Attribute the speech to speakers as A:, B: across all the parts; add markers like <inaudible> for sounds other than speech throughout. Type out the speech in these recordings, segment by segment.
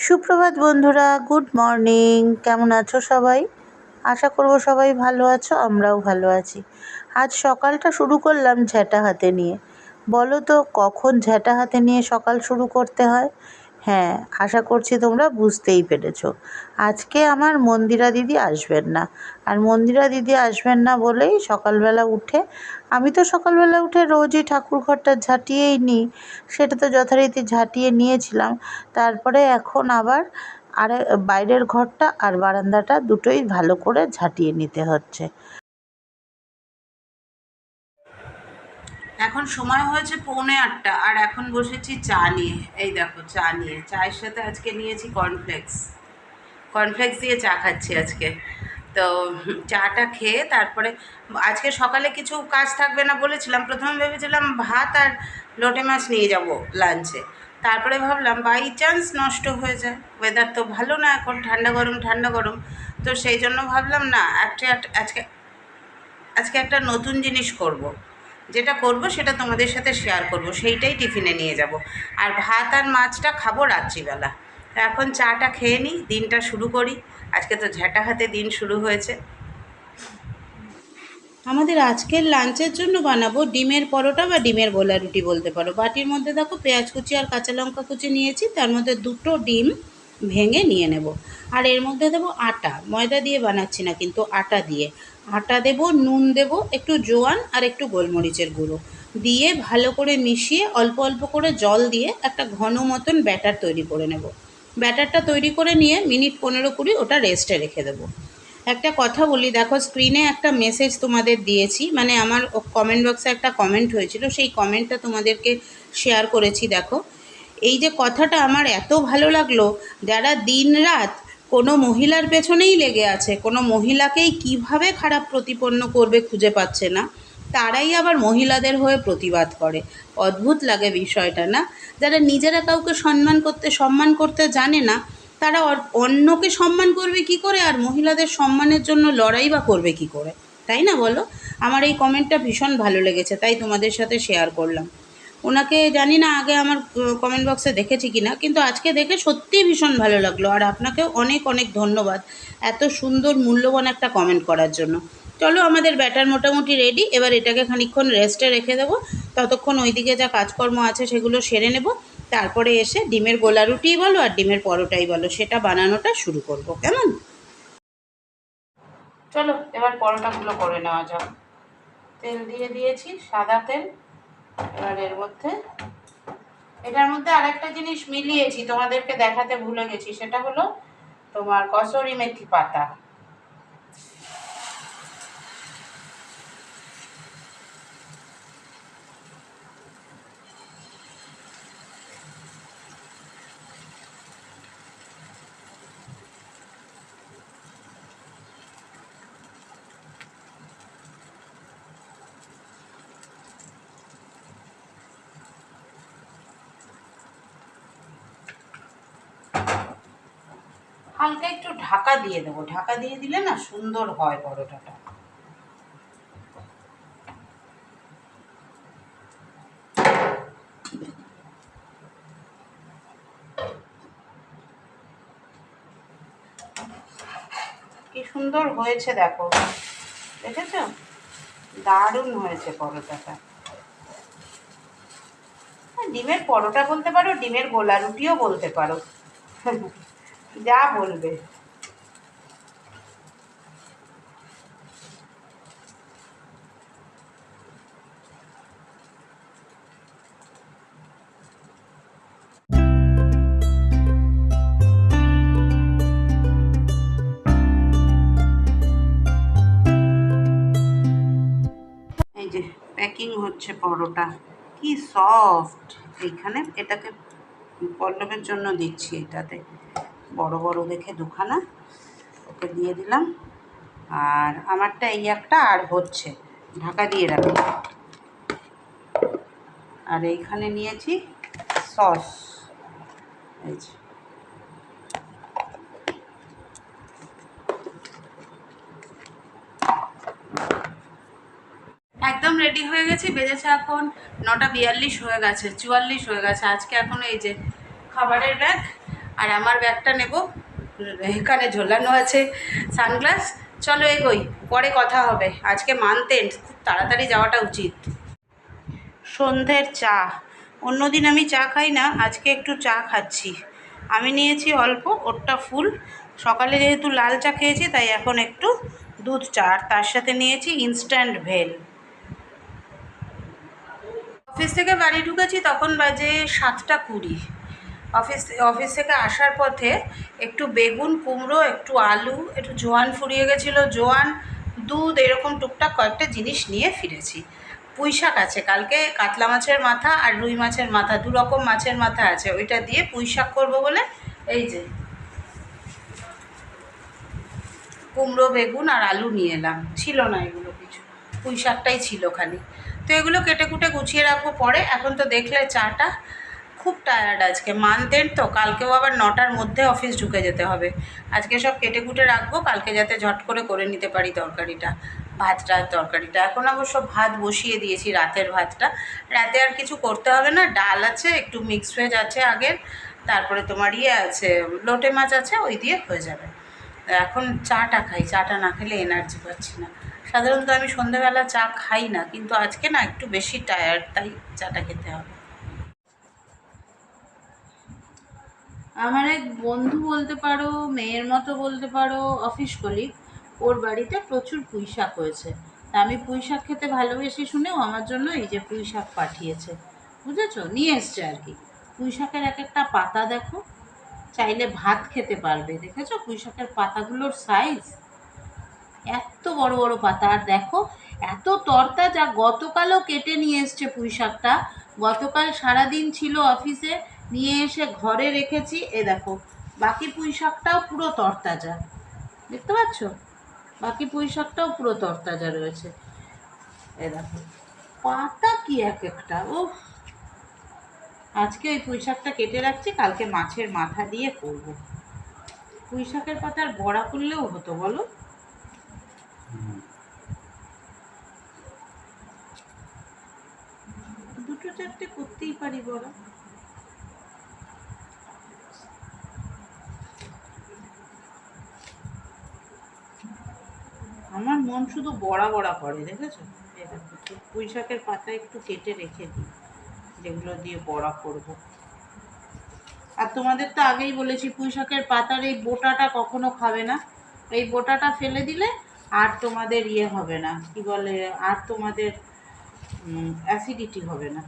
A: সুপ্রভাত বন্ধুরা, good morning. কেমন আছো সবাই? আশা করব সবাই ভালো আছো, আমরাও ভালো আছি। আজ সকালটা শুরু করলাম ঝ্যাঁটা হাতে নিয়ে। বলো তো, কখন ঝ্যাঁটা হাতে নিয়ে সকাল শুরু করতে হয়? হ্যাঁ আশা করছি তোমরা বুঝতেই পেরেছ। আজকে আমার মন্দিরা দিদি আসবেন না। আর মন্দিরা দিদি আসবেন না বলেই সকালবেলা উঠে, আমি তো সকালবেলা উঠে রোজই ঠাকুর ঘরটা ঝাঁটিয়েই নিই, সেটা তো যথারীতি ঝাঁটিয়ে নিয়েছিলাম। তারপরে এখন আবার আর, বাইরের ঘরটা আর বারান্দাটা দুটোই ভালো করে ঝাঁটিয়ে নিতে হচ্ছে।
B: এখন সময় হয়েছে পৌনে আটটা, আর এখন বসেছি চা নিয়ে। এই দেখো, চা নিয়ে। চায়ের সাথে আজকে নিয়েছি কর্নফ্লেক্স কর্নফ্লেক্স দিয়ে চা খাচ্ছি আজকে। তো চাটা খেয়ে তারপরে আজকে সকালে কিছু কাজ থাকবে না বলেছিলাম। প্রথমে ভেবেছিলাম ভাত আর লোটে মাছ নিয়ে যাব লাঞ্চে তারপরে ভাবলাম বাই চান্স নষ্ট হয়ে যায়। ওয়েদার তো ভালো না এখন, ঠান্ডা গরম ঠান্ডা গরম। তো সেই জন্য ভাবলাম না একটা, আজকে আজকে একটা নতুন জিনিস করব। যেটা করব সেটা তোমাদের সাথে শেয়ার করব। সেইটাই টিফিনে নিয়ে যাব। আর ভাত আর মাছটা খাব রাত্রিবেলা। এখন চাটা খেয়ে নিই, দিনটা শুরু করি। আজকে তো ঝ্যাঁটা হাতে দিন শুরু হয়েছে। আমাদের আজকের লাঞ্চের জন্য বানাবো ডিমের পরোটা বা ডিমের গোলা রুটি বলতে পারো। বাটির মধ্যে দেখো পেঁয়াজ কুচি আর কাঁচা লঙ্কা কুচি নিয়েছি। তার মধ্যে দুটো ডিম ভেঙে নিয়ে নেব। আর এর মধ্যে দেবো আটা। ময়দা দিয়ে বানাচ্ছি না, কিন্তু আটা দিয়ে। আটা দেব, নুন দেব, একটু জোয়ান আর একটু গোলমরিচের গুঁড়ো। দিয়ে ভালো করে মিশিয়ে অল্প অল্প করে জল দিয়ে একটা ঘন মতন ব্যাটার তৈরি করে নেব। ব্যাটারটা তৈরি করে নিয়ে মিনিট পনেরো কুড়ি ওটা রেস্টে রেখে দেবো। একটা কথা বলি, দেখো স্ক্রিনে একটা মেসেজ তোমাদের দিয়েছি মানে আমার কমেন্ট বক্সে একটা কমেন্ট হয়েছিল, সেই কমেন্টটা তোমাদেরকে শেয়ার করেছি, দেখো। এই যে কথাটা আমার এত ভালো লাগল, যারা দিন রাত কোনো মহিলার পেছনেই লেগে আছে, কোনো মহিলাকেই কীভাবে খারাপ প্রতিপন্ন করবে খুঁজে পাচ্ছে না, তারাই আবার মহিলাদের হয়ে প্রতিবাদ করে। অদ্ভুত লাগে বিষয়টা, না? যারা নিজেরা কাউকে সম্মান করতে সম্মান করতে জানে না, তারা অন্যকে সম্মান করবে কি করে? আর মহিলাদের সম্মানের জন্য লড়াই বা করবে কি করে? তাই না বলো? আমার এই কমেন্টটা ভীষণ ভালো লেগেছে, তাই তোমাদের সাথে শেয়ার করলাম। ওনাকে জানি না, আগে আমার কমেন্ট বক্সে দেখেছি কি না কিন্তু আজকে দেখে সত্যিই ভীষণ ভালো লাগল। আর আপনাকেও অনেক অনেক ধন্যবাদ এত সুন্দর, মূল্যবান একটা কমেন্ট করার জন্য। চলো, আমাদের ব্যাটার মোটামুটি রেডি এবার এটাকে খানিক্ষণ রেস্টে রেখে দেবো। ততক্ষণ ওইদিকে যা কাজকর্ম আছে সেগুলো সেরে নেব। তারপরে এসে ডিমের গোলা রুটিই বলো আর ডিমের পরোটাই বলো, সেটা বানানোটা শুরু করব, কেমন? চলো, এবার পরোটাগুলো করে নেওয়া যাক। তেল দিয়ে দিয়েছি সাদা তেল। এবার এর মধ্যে এটার মধ্যে আরেকটা জিনিস মিলিয়েছি, তোমাদেরকে দেখাতে ভুলে গেছি, সেটা হলো তোমার কসরি মেথি পাতা। হালকা একটু ঢাকা দিয়ে দেবো। ঢাকা দিয়ে দিলে না সুন্দর হয় পরোটাটা। কি সুন্দর হয়েছে দেখো। দেখেছ? দারুণ হয়েছে পরোটাটা। ডিমের পরোটা বলতে পারো, ডিমের গোলা রুটিও বলতে পারো। <laughs> যা বলবে। যে প্যাকিং হচ্ছে পরোটা। কি সফট এইখানে এটাকে পল্লবের জন্য দিচ্ছি এটাতে। বড় বড় দেখে দুখানা ওকে দিয়ে দিলাম। আর আমারটা এই একটা আর হচ্ছে, ঢাকা দিয়ে রাখি আর এইখানে নিয়েছি সস। এই একদম রেডি হয়ে গেছি, বেজেছে এখন নটা বিয়াল্লিশ হয়ে গেছে, চুয়াল্লিশ হয়ে গেছে। আজকে এখন এই যে খাবারের ব্যাগ আর আমার ব্যাগটা নেব। এখানে ঝোলানো আছে সানগ্লাস। চলো এগোই, পরে কথা হবে। আজকে মানতেন খুব তাড়াতাড়ি যাওয়াটা উচিত। সন্ধ্যের চা। অন্যদিন আমি চা খাই না, আজকে একটু চা খাচ্ছি। আমি নিয়েছি অল্প, ওরটা ফুল। সকালে যেহেতু লাল চা খেয়েছি, তাই এখন একটু দুধ চা। আর তার সাথে নিয়েছি ইনস্ট্যান্ট ভেল। অফিস থেকে বাড়ি ঢুকেছি, তখন বাজে সাতটা কুড়ি। অফিস অফিস থেকে আসার পথে একটু বেগুন, কুমড়ো, একটু আলু, একটু জোয়ান ফুরিয়ে গেছিল। জোয়ান, দুধ, এরকম টুকটাক কয়েকটা জিনিস নিয়ে ফিরেছি। পুঁই শাক আছে, কালকে কাতলা মাছের মাথা আর রুই মাছের মাথা, দু রকম মাছের মাথা আছে। ওইটা দিয়ে পুঁই শাক করব বলে, এই যে, কুমড়ো, বেগুন আর আলু নিয়ে এলাম। ছিল না এগুলো কিছু। পুঁই শাকটাই ছিল খালি। তো এগুলো কেটে কুটে গুছিয়ে রাখব পরে। এখন তো দেখলে চাটা। খুব টায়ার্ড আজকে। মানতেন তো, কালকেও আবার নটার মধ্যে অফিস ঢুকে যেতে হবে। আজকে সব কেটে কুটে রাখব, কালকে যাতে ঝট করে করে নিতে পারি তরকারিটা, ভাতটা, তরকারিটা। এখন অবশ্য ভাত বসিয়ে দিয়েছি, রাতের ভাতটা। রাতে আর কিছু করতে হবে না, ডাল আছে, একটু মিক্সড ভেজ আছে আগের, তারপরে তোমার ইয়ে আছে, লোটে মাছ আছে, ওই দিয়ে হয়ে যাবে। এখন চাটা খাই, চাটা না খেলে এনার্জি পাচ্ছি না। সাধারণত আমি সন্ধ্যাবেলা চা খাই না, কিন্তু আজকে না একটু বেশি টায়ার্ড তাই চাটা খেতে হবে। আমার এক বন্ধু বলতে পারো, মেয়ের মতো বলতে পারো অফিস কলিগ ওর বাড়িতে প্রচুর পুঁই শাক হয়েছে। তা আমি পুঁই শাক খেতে ভালোবেসে শুনেও আমার জন্য এই যে পুঁই শাক পাঠিয়েছে। বুঝেছ? নিয়ে এসছে আর কি। পুঁই শাকের এক একটা পাতা দেখো, চাইলে ভাত খেতে পারবে। দেখেছ? পুঁই শাকের পাতাগুলোর সাইজ এত বড় বড় পাতা। আর দেখো, এত তরতা যা গতকালও কেটে নিয়ে এসছে পুঁই শাকটা। গতকাল সারাদিন ছিল অফিসে নিয়ে এসে ঘরে রেখেছি। এ দেখো, বাকি পুঁই শাকটাও পুরো তরতাজা। দেখতে পাচ্ছ? বাকি পুঁই শাকটাও পুরো তরতাজা রয়েছে। এ দেখো, পাতা কি এক একটা ও আজকে ওই পুঁই শাকটা কেটে রাখছি, কালকে মাছের মাথা দিয়ে করব। পুঁই শাকের পাতার বড়া করলেও হতো, বলো? দুটো চারটে করতেই পারি বড়া। আমার মন শুধু বড়া বড়া করে, দেখেছ? পুঁই শাকের পাতা একটু কেটে রেখে দিই, যেগুলো দিয়ে বড়া করব। আর তোমাদের তো আগেই বলেছি, পুঁই শাকের পাতার এই বোটাটা কখনো খাবে না। এই বোটাটা ফেলে দিলে আর তোমাদের ইয়ে হবে না, কি বলে, আর তোমাদের অ্যাসিডিটি হবে না।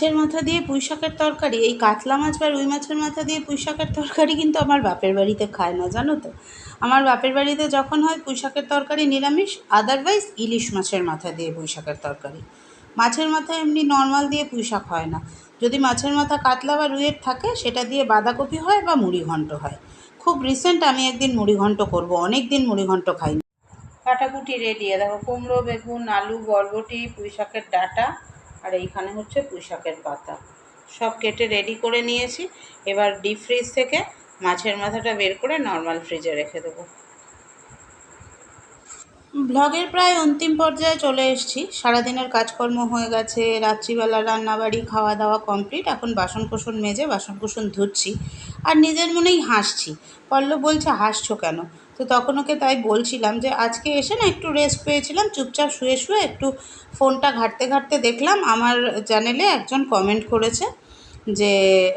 B: মাছের মাথা দিয়ে পুঁইশাকের তরকারি, এই কাতলা মাছ বা রুই মাছের মাথা দিয়ে পুঁই শাকের তরকারি কিন্তু আমার বাপের বাড়িতে খায় না, জানো তো? আমার বাপের বাড়িতে যখন হয় পুঁইশাকের তরকারি নিরামিষ আদারওয়াইজ ইলিশ মাছের মাথা দিয়ে পুঁইশাকের তরকারি। মাছের মাথা এমনি নর্মাল দিয়ে পুঁইশাক হয় না। যদি মাছের মাথা কাতলা বা রুইয়ের থাকে, সেটা দিয়ে বাঁধাকপি হয় বা মুড়ি ঘন্ট হয়। খুব রিসেন্ট আমি একদিন মুড়ি ঘন্ট করব অনেক দিন মুড়ি ঘন্ট খাইনি। কাটাকুটি রেডি দেখো কুমড়ো, বেগুন, আলু, বরবটি পুঁই শাকের ডাঁটা আর এইখানে হচ্ছে পুঁশাকের পাতা। সব কেটে রেডি করে নিয়েছি। এবার ডিপ ফ্রিজ থেকে মাছের মাথাটা বের করে নর্মাল ফ্রিজে রেখে দেবো। ব্লগের প্রায় অন্তিম পর্যায়ে চলে এসেছি। সারাদিনের কাজকর্ম হয়ে গেছে, রাত্রিবেলা রান্নাবাড়ি, খাওয়া দাওয়া কমপ্লিট এখন বাসন কুসন মেজে বাসন কুসন ধুচ্ছি। আর নিজের মনেই হাসছি। পল্লব বলছে, হাসছো কেন? তো তখন ওকে তাই বলছিলাম যে, আজকে এসে না একটু রেস্ট পেয়েছিলাম, চুপচাপ শুয়ে শুয়ে একটু ফোনটা ঘাঁটতে ঘাঁটতে দেখলাম। আমার চ্যানেলে একজন কমেন্ট করেছে যে,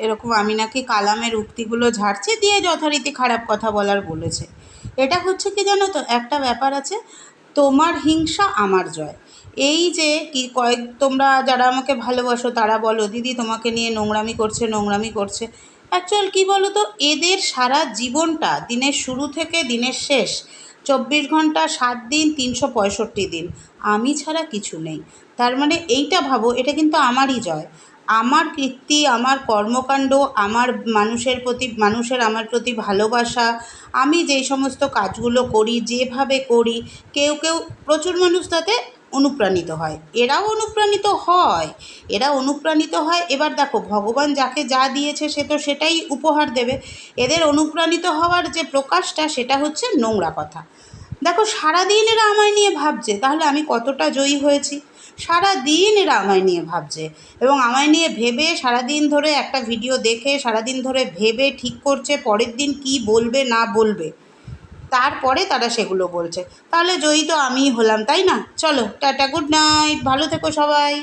B: এরকম আমি নাকি কালামের উক্তিগুলো ঝাড়ছি, দিয়ে যথারীতি খারাপ কথা বলার বলেছে। এটা হচ্ছে কি জানো তো, একটা ব্যাপার আছে, তোমার হিংসা আমার জয়। এই যে কি কয়েক, তোমরা যারা আমাকে ভালোবাসো তারা বলো, দিদি তোমাকে নিয়ে নোংরামি করছে নোংরামি করছে। অ্যাকচুয়াল কী বলো তো এদের সারা জীবনটা, দিনের শুরু থেকে দিনের শেষ, চব্বিশ ঘণ্টা, সাত দিন, তিনশো পঁয়ষট্টি দিন, আমি ছাড়া কিছু নেই। তার মানে এইটা ভাবো, এটা কিন্তু আমারই জয়। আমার কীর্তি, আমার কর্মকাণ্ড, আমার মানুষের প্রতি, মানুষের আমার প্রতি ভালোবাসা, আমি যেই সমস্ত কাজগুলো করি, যেভাবে করি, কেউ কেউ, প্রচুর মানুষ তাতে অনুপ্রাণিত হয়। এরাও অনুপ্রাণিত হয়। এরা অনুপ্রাণিত হয়, এবার দেখো, ভগবান যাকে যা দিয়েছে সে তো সেটাই উপহার দেবে। এদের অনুপ্রাণিত হওয়ার যে প্রকাশটা, সেটা হচ্ছে নোংরা কথা। দেখো, সারাদিন এরা আমায় নিয়ে ভাবছে, তাহলে আমি কতটা জয়ী হয়েছি? সারা দিন এরা আমায় নিয়ে ভাবছে এবং আমায় নিয়ে ভেবে সারাদিন ধরে একটা ভিডিও দেখে, সারাদিন ধরে ভেবে ঠিক করছে, পরের দিন কি বলবে, না বলবে। তারপরে তারা সেগুলো বলছে। তাহলে জয়ী তো আমিই হলাম, তাই না? চলো, টাটা গুড নাইট ভালো থেকো সবাই।